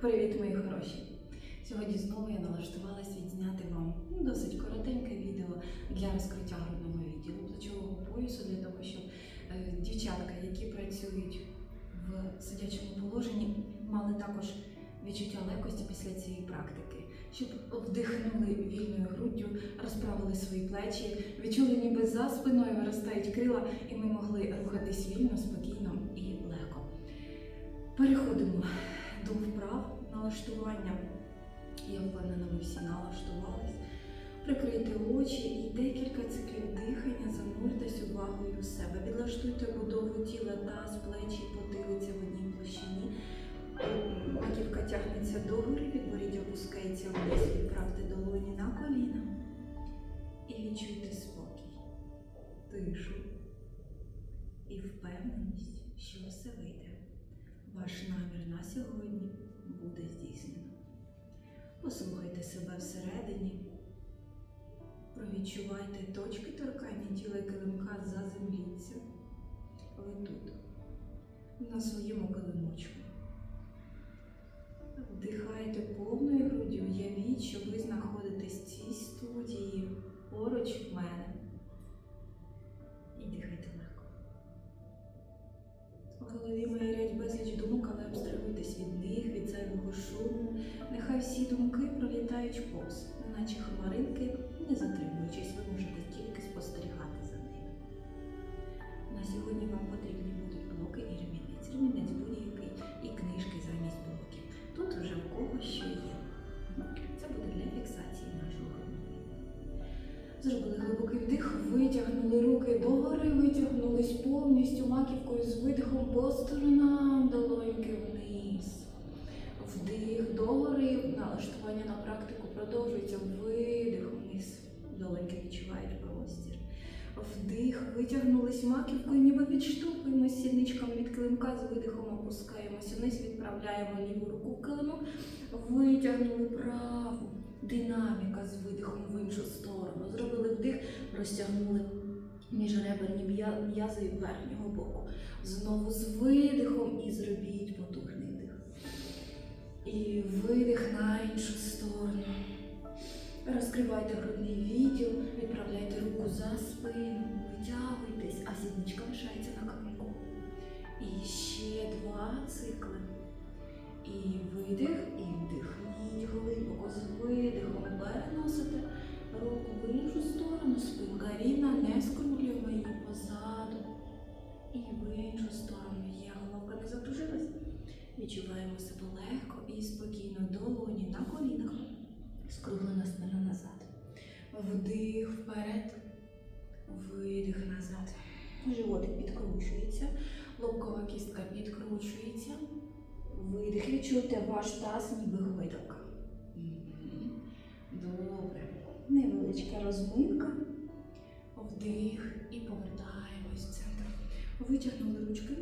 Привіт, мої хороші! Сьогодні знову я налаштувалась відзняти вам ну, досить коротеньке відео для розкриття грудного відділу плечового поясу, для того, щоб е, дівчатка, які працюють в сидячому положенні, мали також відчуття легкості після цієї практики, щоб вдихнули вільною груддю, розправили свої плечі, відчули, ніби за спиною виростають крила, і ми могли рухатись вільно, спокійно налаштування. Я впевнена, ви всі налаштувались. Прикрийте очі і декілька циклів дихання зануртесь увагою в себе. Відлаштуйте будову тіла, таз, плечі, потилиця в одній площині. Маківка тягнеться догори, підборіддя опускається вниз, відправте долоні на коліна. І відчуйте спокій, тишу і впевненість, що все вийде. Ваш намір на сьогодні буде здійснено. Послухайте себе всередині, провідчувайте точки торкання тіла килимка заземліться. Ви тут, на своєму килимочку. Вдихайте повною груддю, уявіть, що ви знаходитесь в цій студії поруч в мене. Зайвого шуму. Нехай всі думки пролітають повз, неначе хмаринки, не затримуючись, ви можете тільки спостерігати за ними. На сьогодні вам потрібні будуть блоки і ремінець. Ремінець будь-який і книжки замість блоків. Тут вже в кого що є. Це буде для фіксації нашого грудного. Зробили глибокий вдих, витягнули руки догори, витягнулись повністю маківкою з видихом по сторонам. Вдих догори, налаштування на практику продовжується. Видих вниз. Долоньки відчувають простір. Вдих, витягнулись маківкою, ніби відштовхуємося сідничками від килимка, з видихом опускаємося вниз, відправляємо ліву руку в килимок, витягнули праву. Динаміка з видихом в іншу сторону. Зробили вдих, розтягнули міжреберні м'я- м'язи верхнього боку. Знову з видихом і зробіть потужний. І видих на іншу сторону. Розкривайте грудний відділ, відправляйте руку за спину, витягуйтесь, а сідничка лишається на килимку. І ще два цикли. І видих, і вдихніть глибоко з видихом. Переносите руку в іншу сторону, спинка рівна, не скруглюємо Вдих і повертаємось в центр. Витягнули ручки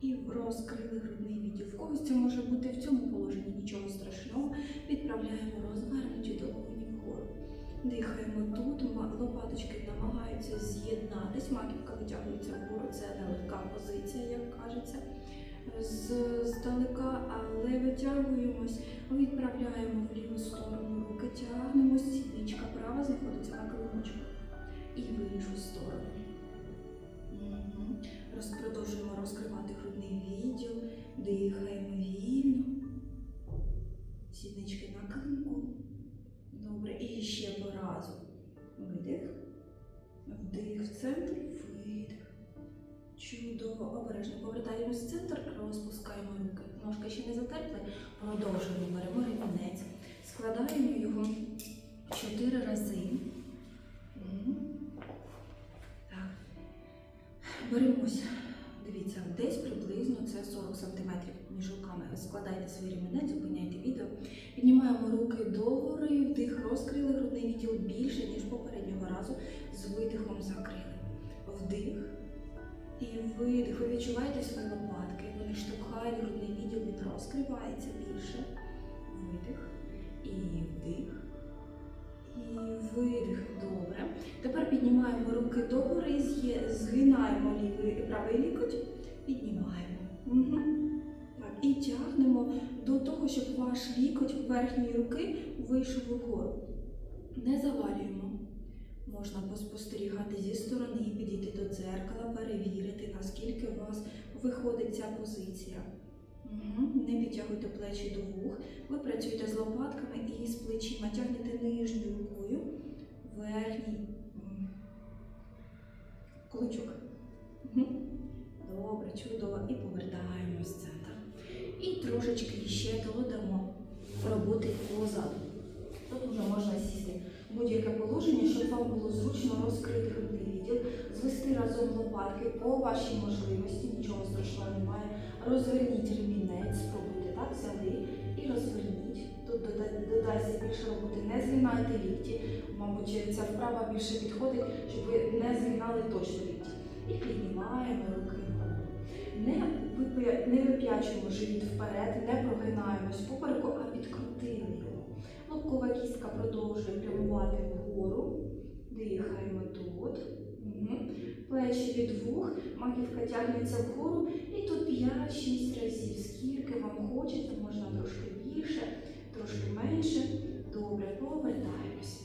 і розкрили грудний відділ. В когось це може бути в цьому положенні нічого страшного. Відправляємо розвернуті долоні вгору. Дихаємо тут, лопаточки намагаються з'єднатись, маківка витягується вгору, це нелегка позиція, як кажеться. Здалека, але витягуємось, відправляємо в ліву сторону руки, тягнемось, сідничка права знаходиться на килимочку. І в іншу сторону. Мгм. Продовжуємо розкривати грудний відділ, дихаємо вільно. Сіднички на килимку. Добре. І ще по разу. Видих. Вдих в центр, видих. Чудово, обережно повертаємось в центр, розпускаємо руки. Ножки ще не затерпли. Продовжуємо, беремо ремінець. Складаємо його чотири рази. Беремось. Дивіться, десь приблизно це 40 см між руками. Складайте свій ремінець, зупиняйте відео. Піднімаємо руки догори, вдих, розкрили грудний відділ більше, ніж попереднього разу. З видихом закрили. Вдих. І видих. Ви відчуваєте свої лопатки, вони штовхають грудний відділ, він розкривається більше. Видих. І вдих. І видих. Піднімаємо руки догори, згинаємо лівий правий лікоть, піднімаємо. Угу. Так, і тягнемо до того, щоб ваш лікоть верхньої руки вийшов угору. Не завалюємо. Можна поспостерігати зі сторони, підійти до дзеркала, перевірити, наскільки у вас виходить ця позиція. Не підтягуйте плечі до вух. Ви працюєте з лопатками і з плечима. Тягнете нижньою рукою звести по вашій можливості, нічого страшного немає. Розверніть ремінець, спробуйте так, взяли і розверніть. Тут додасться більше роботи, не згинайте лікті. Мабуть, ця вправа більше підходить, щоб ви не згинали точно лікті. І піднімаємо руки. Не, не вип'ячуємо живіт вперед, не прогинаємось попереку, а підкрутили його. Лобкова кістка продовжує прямувати вгору. Дихаємо тут. Плечі від вух, маківка тягнеться вгору. І тут 5-6 разів. Скільки вам хочеться, можна трошки більше, трошки менше. Добре, повертаємось.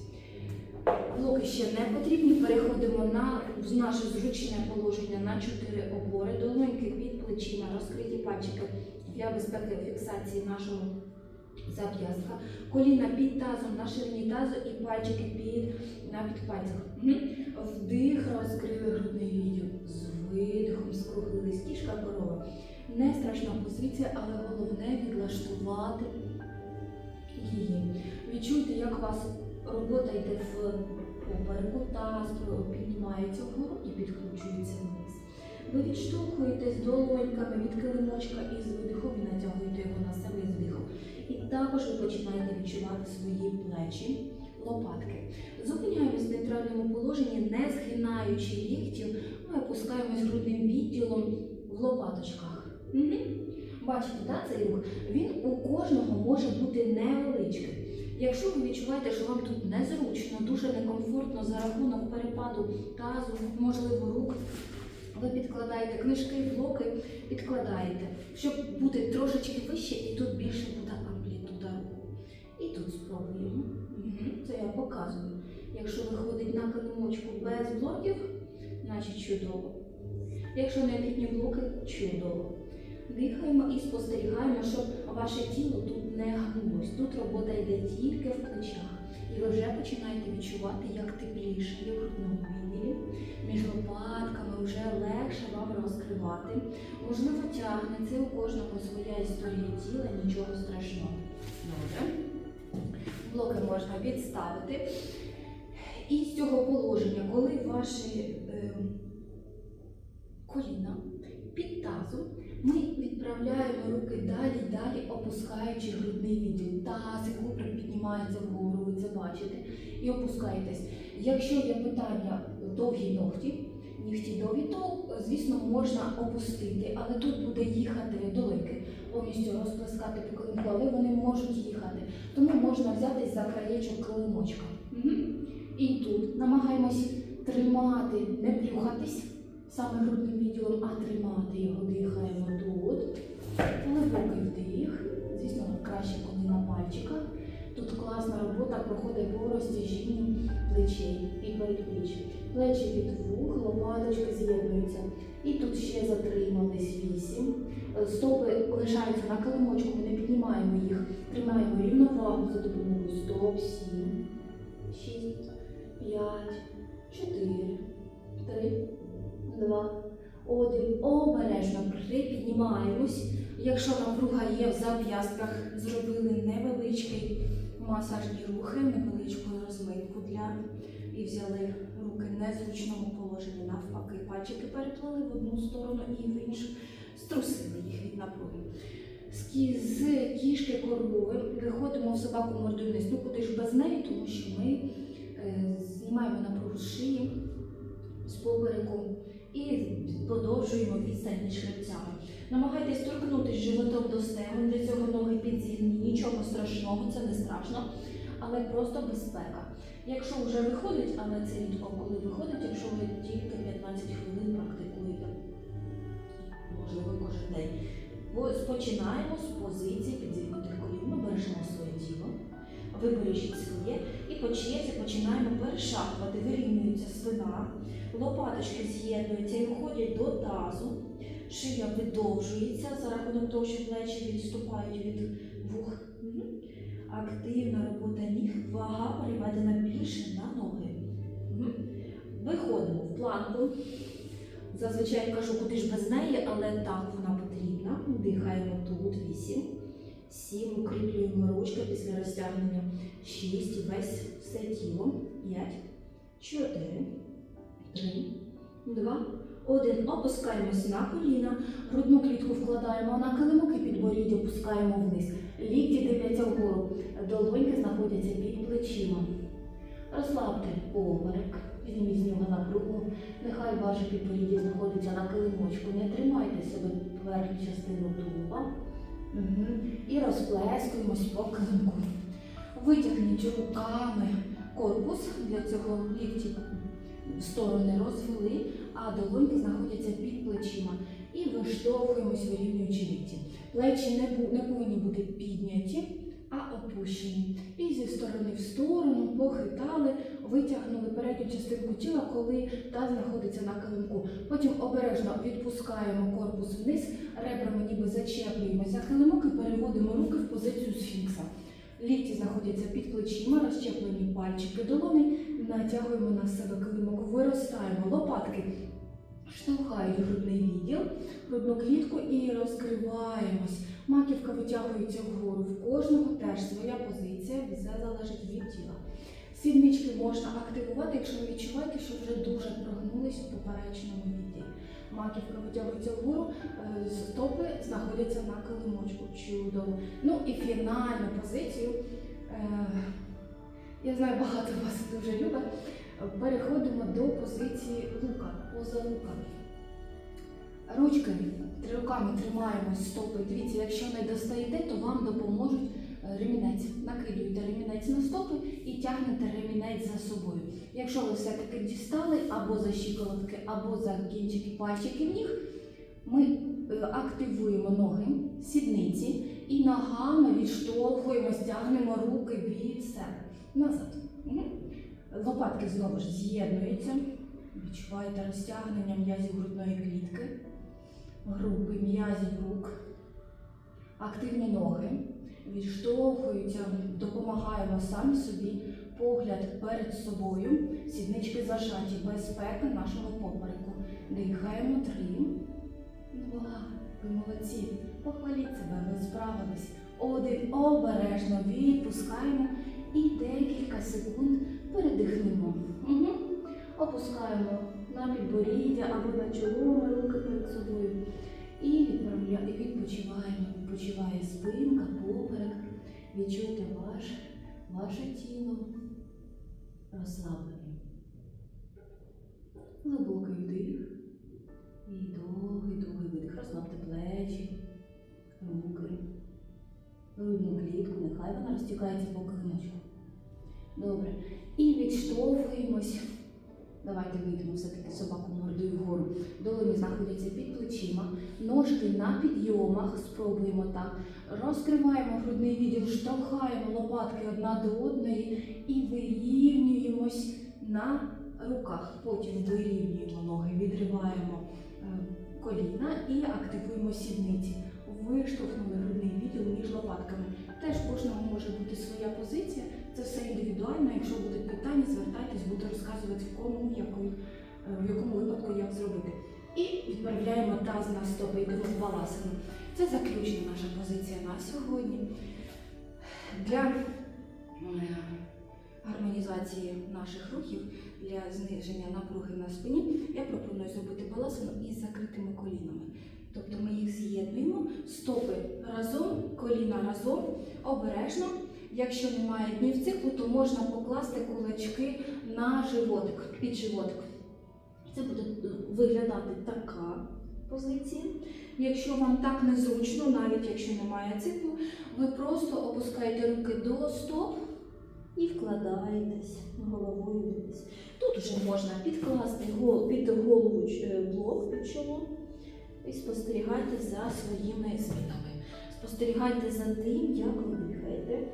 Блоки ще не потрібні. Переходимо на наше зручне положення на 4 опори, долоньки під плечима, розкриті пальчики для безпеки фіксації нашого зап'ястка, коліна під тазом на ширині тазу і пальчики під на підпальцях. Мгм. Вдих, розкрили грудний відділ. З видихом скруглились. Кішка корова. Не страшна позиція, але головне відлаштувати її. Відчуйте, як у вас робота йде в попереку, таз піднімається вгору і підкручується вниз. Ви відштовхуєтесь долоньками від килимочка із видихом і натягуєте його на себе з вдихом. І також ви починаєте відчувати свої плечі, лопатки. Зупиняємось в нейтральному положенні, не згинаючи ліктів, ми опускаємось грудним відділом в лопаточках. Угу. Бачите, так, цей рух? Він у кожного може бути невеличкий. Якщо ви відчуваєте, що вам тут незручно, дуже некомфортно за рахунок перепаду тазу, можливо, рук, ви підкладаєте книжки, блоки, підкладаєте, щоб бути трошечки вище, і тут більше буде показую. Якщо виходить на килимочку без блоків, значить чудово. Якщо необхідні блоки, чудово. Дихаємо і спостерігаємо, щоб ваше тіло тут не гнулось. Тут робота йде тільки в плечах. І ви вже починаєте відчувати, як тепліше в грудному відділі. Між лопатками вже легше вам розкривати. Можливо, тягне, це у кожного своя історія тіла, нічого страшного. Добре. Блоки можна відставити. І з цього положення, коли ваші е, коліна під тазом, ми відправляємо руки далі, далі, опускаючи грудний відділ. Таз і куприк піднімається вгору, ви це бачите, і опускаєтесь. Якщо є питання довгі ногті, нігті довгі, то, звісно, можна опустити, але тут буде їхати долоньки, повністю розплескати по килимку, але вони можуть їхати. Тому можна взятись за краєчок килимочка. Мгм. І тут намагаємось тримати, не плюхатись саме грудним відділом, а тримати його, дихаємо тут. Глибокий вдих. Звісно, краще, коли на пальчиках. Тут класна робота проходить по розтяжінню плечей і передпліч. Плечі від вух, лопаточки з'єднуються. І тут ще затримались вісім. Е, Стопи лишаються на килимочку, ми не піднімаємо їх. Тримаємо рівновагу за допомогою стоп, сім, шість, п'ять, чотири, три, два, один. Обережно припіднімаємось. Якщо напруга є в зап'ястках, зробили невеличкий масажні рухи, невеличку розминку для і взяли руки незручному положенні. Навпаки, пальчики переплели в одну сторону і в іншу, струсили їх від напруги. З кішки корови виходимо в собаку мордою вниз. Ну куди ж без неї, тому що ми е, знімаємо напругу з шиї, з попереку і подовжуємо відстань між. Намагайтесь торкнутися животом до стегон, для цього ноги підзігні, нічого страшного, це не страшно, але просто безпека. Якщо вже виходить, але це рідко коли виходить, якщо ви тільки 15 хвилин практикуєте, можливо, кожен день. Бо Розпочинаємо з позиції підзігнутих колін. Ми бережемо своє тіло, ви бережіть своє і по черзі починаємо перешахувати. Вирівнюється спина, лопаточки з'єднуються і виходять до тазу. Шия видовжується за рахунок того, що плечі відступають від вух. Активна робота ніг, вага переведена більше на ноги. Виходимо в планку. Зазвичай кажу, куди ж без неї, але так вона потрібна. Дихаємо тут 8, 7, укріплюємо ручки після розтягнення. 6, весь все тіло. 5, 4, 3, 2, 1. Опускаємось на коліна. Грудну клітку на килимок і підборіддя опускаємо вниз. Лікті дивляться вгору. Долоньки знаходяться під плечима. Розслабте поперек, зніміть з нього напругу. Нехай ваше підборіддя знаходиться на килимочку. Не тримайте себе верхню частину тулуба. Угу. І розплескуємось по килимку. Витягніть руками корпус. Для цього лікті сторони розвели, а долоньки знаходяться під плечима. І виштовхуємось, вирівнюючи лікті. Плечі не, повинні бути підняті, а опущені. І зі сторони в сторону похитали, витягнули передню частинку тіла, коли та знаходиться на килимку. Потім обережно відпускаємо корпус вниз, ребрами ніби зачеплюємо за килимок і переводимо руки в позицію сфінкса. Лікті знаходяться під плечима, розчеплені пальчики долони, натягуємо на себе килимок, виростаємо лопатки, штовхають грудний відділ, грудну клітку і розкриваємось. Маківка витягується вгору. В кожного теж своя позиція, все залежить від тіла. Сіднички можна активувати, якщо ви відчуваєте, що вже дуже прогнулись в поперечному відділі. Маківка витягується вгору, е, стопи знаходяться на килимочку. Чудово. Ну і фінальну позицію. е, Я знаю, багато вас дуже любить. Переходимо до позиції лука, поза лука. Ручки руками тримаємо стопи. Дивіться, якщо не достаєте, то вам допоможуть е, ремінець. Накидуєте ремінець на стопи і тягнете ремінець за собою. Якщо ви все-таки дістали або за щиколотки, або за кінчики пальчиків ніг, ми е, активуємо ноги, сідниці і ногами відштовхуємо, стягнемо руки від себе. Назад. Лопатки знову ж з'єднуються. Відчуваєте розтягнення м'язів грудної клітки, групи м'язів рук, активні ноги, відштовхуються, допомагаємо самі собі, погляд перед собою, сіднички зажаті, безпека нашого попереку. Дихаємо три, два, ви молодці, похваліть себе, ви справились. Один обережно відпускаємо і декілька секунд передихнемо. Угу. Опускаємо на підборіддя або на чоло руки перед собою. І і відпочиваємо. Відпочиває спинка, поперек. Відчуйте ваш, ваше тіло розслаблене. Глибокий вдих і довгий, довгий видих. Розслабте плечі, руки, грудну клітку, нехай вона розтікається по килимочку. Добре. І відштовхуємось. Давайте вийдемо все-таки собаку мордою вгору. Долоні знаходяться під плечима, ножки на підйомах. Спробуємо так. Розкриваємо грудний відділ, штовхаємо лопатки одна до одної і вирівнюємось на руках. Потім вирівнюємо ноги, відриваємо е, коліна і активуємо сідниці. Виштовхнули грудний відділ між лопатками. Теж кожного може бути своя позиція. Це все індивідуально. Якщо будуть питання, звертайтесь, буду розказувати в кому, в якому, е, в якому випадку як зробити. І відправляємо таз на стопи, йдемо в. Це заключна наша позиція на сьогодні. Для гармонізації наших рухів, для зниження напруги на спині, я пропоную зробити баласину із закритими колінами. Тобто ми їх з'єднуємо, стопи разом, коліна разом, обережно. Якщо немає днів циклу, то можна покласти кулачки на животик, під животик. Це буде виглядати така позиція. Якщо вам так незручно, навіть якщо немає циклу, ви просто опускаєте руки до стоп і вкладаєтесь головою вниз. Тут вже можна підкласти під голову е, блок під чоло і спостерігайте за своїми спинами. Спостерігайте за тим, як ви дихаєте.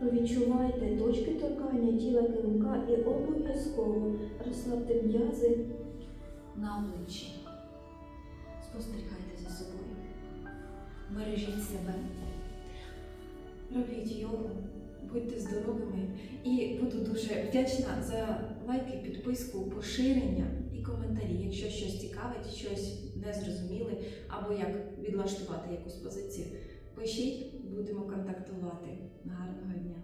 Провідчувайте точки торкання тіла килимка і обов'язково розслабте м'язи. на обличчі. Спостерігайте за собою. Бережіть себе. Робіть йогу, будьте здоровими і буду дуже вдячна за лайки, підписку, поширення і коментарі. Якщо щось цікавить, щось не зрозуміли, або як відлаштувати якусь позицію, пишіть, будемо контактувати. i don't know who yeah